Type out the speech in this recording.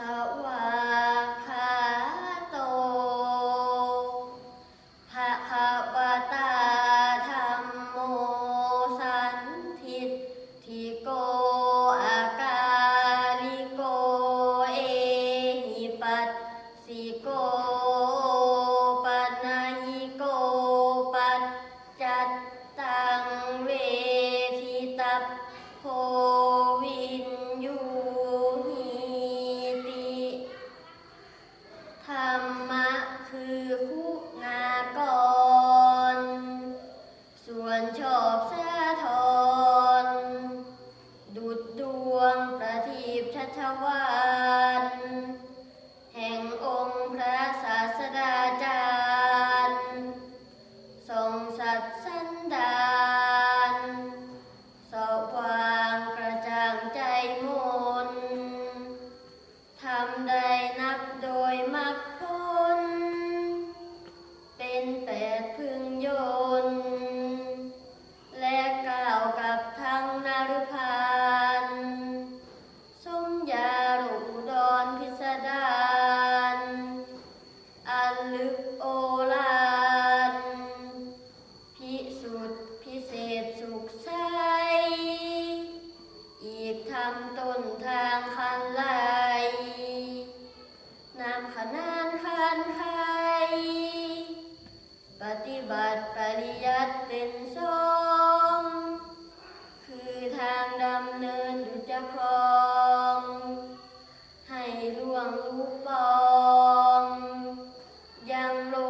สวากขาโตภะคะวะตาธัมโมสันทิฏฐิโกอาการิโกเอหิปัสสิโกปันนาหิโกปัจจัตตังเวทิตัพโพ อบสะทอนดุดดวงประทีปชัชวา รพิสดารอันลึกโอฬารพิสุทธิพิเศษสุขใสอีกทำต้นทางคันไลนำขนานคันไขปฏิบัติปริยัติเป็นสอง คือทางดำเนินดุจครอ yellow